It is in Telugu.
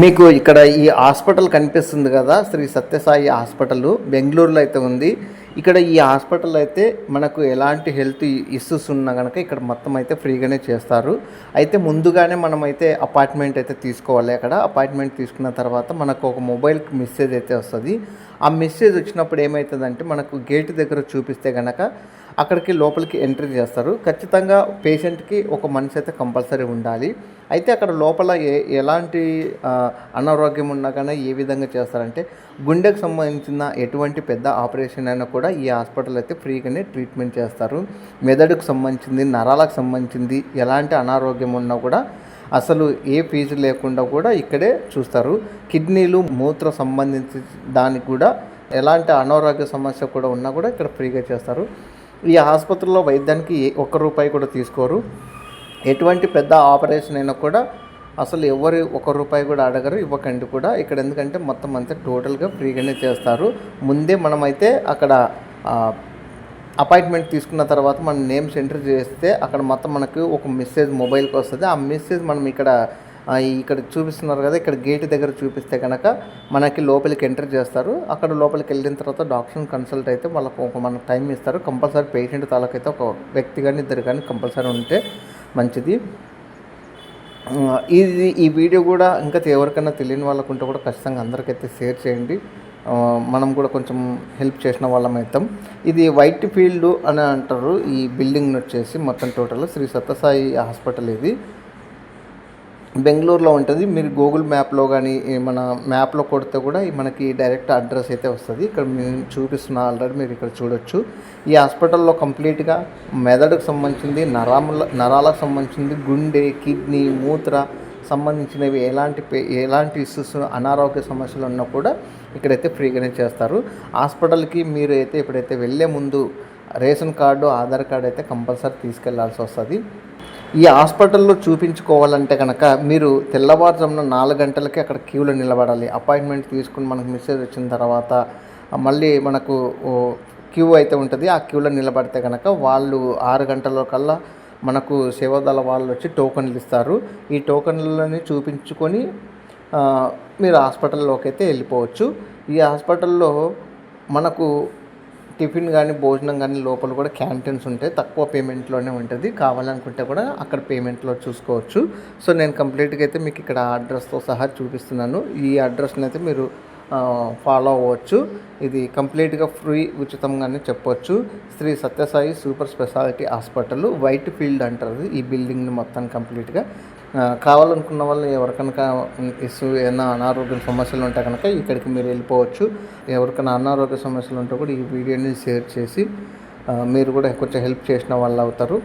మీకు ఇక్కడ ఈ హాస్పిటల్ కనిపిస్తుంది కదా శ్రీ సత్యసాయి హాస్పిటల్ బెంగళూరులో అయితే ఉంది. ఇక్కడ ఈ హాస్పిటల్ అయితే మనకు ఎలాంటి హెల్త్ ఇష్యూస్ ఉన్నా కనుక ఇక్కడ మొత్తం అయితే ఫ్రీగానే చేస్తారు. అయితే ముందుగానే మనం అయితే అయితే తీసుకోవాలి అక్కడ. అపార్ట్మెంట్ తీసుకున్న తర్వాత మనకు ఒక మొబైల్కి మెసేజ్ అయితే వస్తుంది. ఆ మెసేజ్ వచ్చినప్పుడు ఏమవుతుందంటే మనకు గేట్ దగ్గర చూపిస్తే కనుక అక్కడికి లోపలికి ఎంట్రీ చేస్తారు. ఖచ్చితంగా పేషెంట్కి ఒక మనిషి అయితే కంపల్సరీ ఉండాలి. అయితే అక్కడ లోపల ఏ ఎలాంటి అనారోగ్యం ఉన్నా కానీ ఏ విధంగా చేస్తారంటే గుండెకు సంబంధించిన ఎటువంటి పెద్ద ఆపరేషన్ అయినా కూడా ఈ హాస్పిటల్ అయితే ఫ్రీగానే ట్రీట్మెంట్ చేస్తారు. మెదడుకు సంబంధించింది నరాలకు సంబంధించింది ఎలాంటి అనారోగ్యం ఉన్నా కూడా అసలు ఏ ఫీజు లేకుండా కూడా ఇక్కడే చూస్తారు. కిడ్నీలు మూత్ర సంబంధించి దానికి కూడా ఎలాంటి అనారోగ్య సమస్య కూడా ఉన్నా కూడా ఇక్కడ ఫ్రీగా చేస్తారు. ఈ ఆసుపత్రిలో వైద్యానికి ఏ ఒక్క రూపాయి కూడా తీసుకోరు. ఎటువంటి పెద్ద ఆపరేషన్ అయినా కూడా అసలు ఎవరు ఒక రూపాయి కూడా అడగరు ఇవ్వకండి కూడా. ఇక్కడ ఎందుకంటే మొత్తం అంతా టోటల్గా ఫ్రీగానే చేస్తారు. ముందే మనమైతే అక్కడ అపాయింట్మెంట్ తీసుకున్న తర్వాత మన నేమ్స్ ఎంటర్ చేస్తే అక్కడ మొత్తం మనకు ఒక మెసేజ్ మొబైల్కి వస్తుంది. ఆ మెసేజ్ మనం ఇక్కడ ఇక్కడ చూపిస్తున్నారు కదా ఇక్కడ గేట్ దగ్గర చూపిస్తే కనుక మనకి లోపలికి ఎంటర్ చేస్తారు. అక్కడ లోపలికి వెళ్ళిన తర్వాత డాక్టర్ని కన్సల్ట్ అయితే వాళ్ళకు ఒక మనకు టైం ఇస్తారు. కంపల్సరీ పేషెంట్ తాలకైతే ఒక వ్యక్తి కానీ ఇద్దరు కానీ కంపల్సరీ ఉంటే మంచిది. ఇది ఈ వీడియో కూడా ఇంకా ఎవరికైనా తెలియని వాళ్ళకు ఉంటే కూడా ఖచ్చితంగా అందరికైతే షేర్ చేయండి. మనం కూడా కొంచెం హెల్ప్ చేసిన వాళ్ళం అవుతాం. ఇది వైట్ ఫీల్డ్ అని అంటారు. ఈ బిల్డింగ్ వచ్చేసి మొత్తం టోటల్ శ్రీ సత్యసాయి హాస్పిటల్ ఇది. బెంగళూరులో ఉంటుంది. మీరు గూగుల్ మ్యాప్లో కానీ మన మ్యాప్లో కొడితే కూడా మనకి డైరెక్ట్ అడ్రస్ అయితే వస్తుంది. ఇక్కడ మేము చూపిస్తున్న ఆల్రెడీ మీరు ఇక్కడ చూడొచ్చు. ఈ హాస్పిటల్లో కంప్లీట్గా మెదడుకు సంబంధించింది నరాముల నరాలకు సంబంధించింది గుండె కిడ్నీ మూత్ర సంబంధించినవి ఎలాంటి పే- ఎలాంటి ఇష్యూస్ అనారోగ్య సమస్యలు ఉన్నా కూడా ఇక్కడైతే ఫ్రీగానే చేస్తారు. హాస్పిటల్కి మీరు అయితే ఇప్పుడైతే వెళ్ళే ముందు రేషన్ కార్డు ఆధార్ కార్డు అయితే కంపల్సరీ తీసుకెళ్ళాల్సి వస్తుంది. ఈ హాస్పిటల్లో చూపించుకోవాలంటే కనుక మీరు తెల్లవారుజామున నాలుగు గంటలకి అక్కడ క్యూలో నిలబడాలి. అపాయింట్మెంట్ తీసుకుని మనకు మెసేజ్ వచ్చిన తర్వాత మళ్ళీ మనకు క్యూ అయితే ఉంటుంది. ఆ క్యూలో నిలబడితే కనుక వాళ్ళు ఆరు గంటల కల్లా మనకు సేవాదళ వాళ్ళు వచ్చి టోకన్లు ఇస్తారు. ఈ టోకన్లని చూపించుకొని మీరు హాస్పిటల్లోకి అయితే వెళ్ళిపోవచ్చు. ఈ హాస్పిటల్లో మనకు టిఫిన్ కానీ భోజనం కానీ లోపల కూడా క్యాంటీన్స్ ఉంటాయి తక్కువ పేమెంట్లోనే ఉంటుంది. కావాలనుకుంటే కూడా అక్కడ పేమెంట్లో చూసుకోవచ్చు. సో నేను కంప్లీట్గా అయితే మీకు ఇక్కడ అడ్రస్తో సహా చూపిస్తున్నాను. ఈ అడ్రస్ని అయితే మీరు ఫాలో అవ్వచ్చు. ఇది కంప్లీట్గా ఫ్రీ ఉచితంగానే చెప్పొచ్చు. Shri Satyasai super speciality hospital Whitefield అంటారు. ఈ బిల్డింగ్ని మొత్తం కంప్లీట్గా కావాలనుకున్న వాళ్ళు ఎవరికైనా ఇష్యూ ఏదైనా అనారోగ్య సమస్యలు ఉంటే కనుక ఇక్కడికి మీరు వెళ్ళిపోవచ్చు. ఎవరికైనా అనారోగ్య సమస్యలు ఉంటే కూడా ఈ వీడియోని షేర్ చేసి మీరు కూడా కొంచెం హెల్ప్ చేసిన వాళ్ళు అవుతారు.